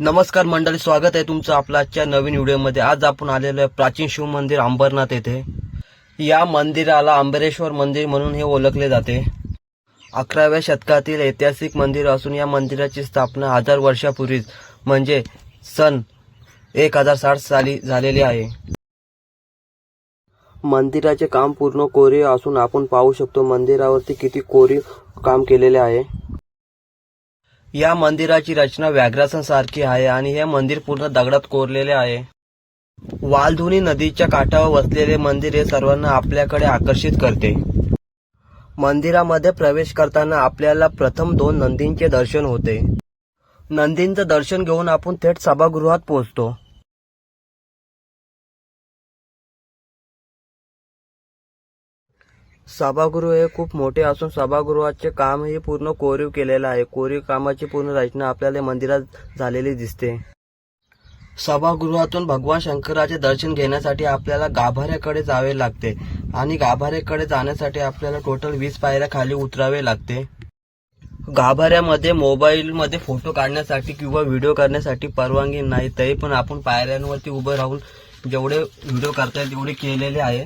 नमस्कार मंडळी स्वागत आहे तुमचं आपल्या आजच्या नवीन व्हिडिओमध्ये. आज आपण आलेलो आहे प्राचीन शिव मंदिर अंबरनाथ येथे. या मंदिराला अंबरेश्वर मंदिर म्हणून हे ओळखले जाते. अकराव्या शतकातील ऐतिहासिक मंदिर असून या मंदिराची स्थापना हजार वर्षापूर्वीच म्हणजे सन एक हजार साठ साली झालेली आहे. मंदिराचे काम पूर्ण कोरीव असून आपण पाहू शकतो मंदिरावरती किती कोरीव काम केलेले आहे. या मंदिराची रचना व्याघ्रासन सारखी आहे आणि हे मंदिर पूर्ण दगडात कोरलेले आहे. वालधुनी नदीच्या काठावर वसलेले मंदिर हे सर्वांना आपल्याकडे आकर्षित करते. मंदिरामध्ये प्रवेश करताना आपल्याला प्रथम दोन नंदींचे दर्शन होते. नंदींचं दर्शन घेऊन आपण थेट सभागृहात पोहोचतो. सभागृह हे खूप मोठे असून सभागृहाचे कामही पूर्ण कोरीव केलेलं आहे. कोरीव कामाची पूर्ण रचना आपल्याला मंदिरात झालेली दिसते. सभागृहातून भगवान शंकराचे दर्शन घेण्यासाठी आपल्याला गाभाऱ्याकडे जावे लागते आणि गाभाऱ्याकडे जाण्यासाठी आपल्याला टोटल वीस पायऱ्या खाली उतरावे लागते. गाभाऱ्यामध्ये मोबाईलमध्ये फोटो काढण्यासाठी किंवा व्हिडिओ करण्यासाठी परवानगी नाही तरी पण आपण पायऱ्यांवरती उभं राहून जेवढे व्हिडिओ करता येईल तेवढे केलेले आहे.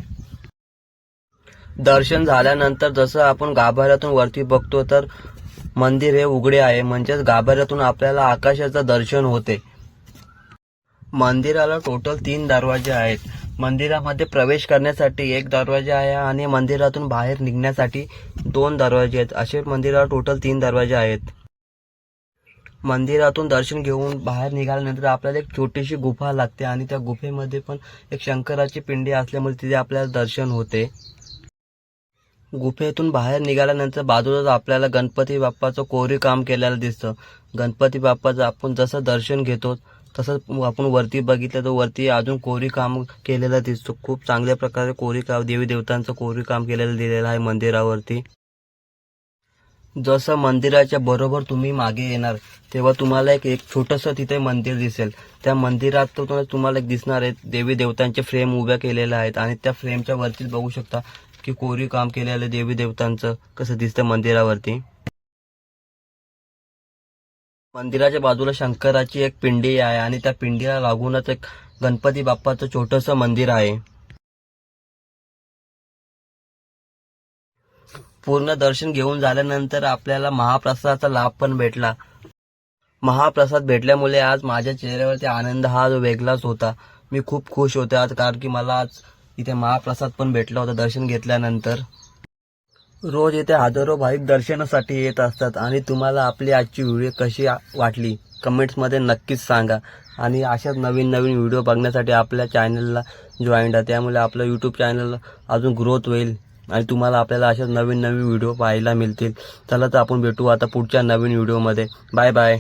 दर्शन झाल्यानंतर जसं आपण गाभाऱ्यातून वरती बघतो तर मंदिर हे उघडे आहे. म्हणजेच गाभाऱ्यातून आपल्याला आकाशाचं दर्शन होते. मंदिराला टोटल तीन दरवाजे आहेत. मंदिरामध्ये प्रवेश करण्यासाठी एक दरवाजा आहे आणि मंदिरातून बाहेर निघण्यासाठी दोन दरवाजे आहेत. असे मंदिराला टोटल तीन दरवाजे आहेत. मंदिरातून दर्शन घेऊन बाहेर निघाल्यानंतर आपल्याला एक छोटीशी गुफा लागते आणि त्या गुफेमध्ये पण एक शंकराची पिंडी असल्यामुळे तिथे आपल्याला दर्शन होते. गुफेतून बाहेर निघाल्यानंतर बाजूलाच आपल्याला गणपती बाप्पाचं कोरीव काम केलेलं दिसतं. गणपती बाप्पाचं आपण जसं दर्शन घेतो तसंच आपण वरती बघितलं तर वरती अजून कोरीव काम केलेलं दिसतं. खूप चांगल्या प्रकारे कोरीव काम देवी देवतांचं कोरीव काम केलेलं दिलेलं आहे मंदिरावरती. जसं मंदिराच्या बरोबर तुम्ही मागे येणार तेव्हा तुम्हाला एक एक छोटंसं तिथे मंदिर दिसेल. त्या मंदिरात तर तुम्हाला एक दिसणार आहे. देवी देवतांचे फ्रेम उभ्या केलेल्या आहेत आणि त्या फ्रेमच्या वरतीच बघू शकता की कोरीव काम केलेलं देवी देवतांचं. कसं दिसतं मंदिरावरती? मंदिराच्या बाजूला शंकराची एक पिंडी आहे आणि त्या पिंडीला लागूनच एक गणपती बाप्पाचं छोटंसं मंदिर आहे. पूर्ण दर्शन घेऊन झाल्यानंतर आपल्याला महाप्रसादाचा लाभ पण भेटला. महाप्रसाद भेटल्यामुळे आज माझ्या चेहऱ्यावरती आनंद हा जो वेगळाच होता. मी खूप खुश होते आज कारण की मला आज इथे महाप्रसाद पण भेटला होता दर्शन घेतल्यानंतर. रोज इथे हजारो भाविक दर्शनासाठी येत असतात आणि तुम्हाला आपली आजची व्हिडिओ कशी वाटली कमेंट्समध्ये नक्कीच सांगा. आणि अशाच नवीन नवीन व्हिडिओ बघण्यासाठी आपल्या चॅनलला जॉईन आहे त्यामुळे आपलं यूट्यूब चॅनल अजून ग्रोथ होईल. आणि तुम्हाला आपल्याला अशाच नवीन नवीन व्हिडिओ पाहायला मिळतील. चला तर आपण भेटू आता पुढच्या नवीन व्हिडिओमध्ये. Bye bye.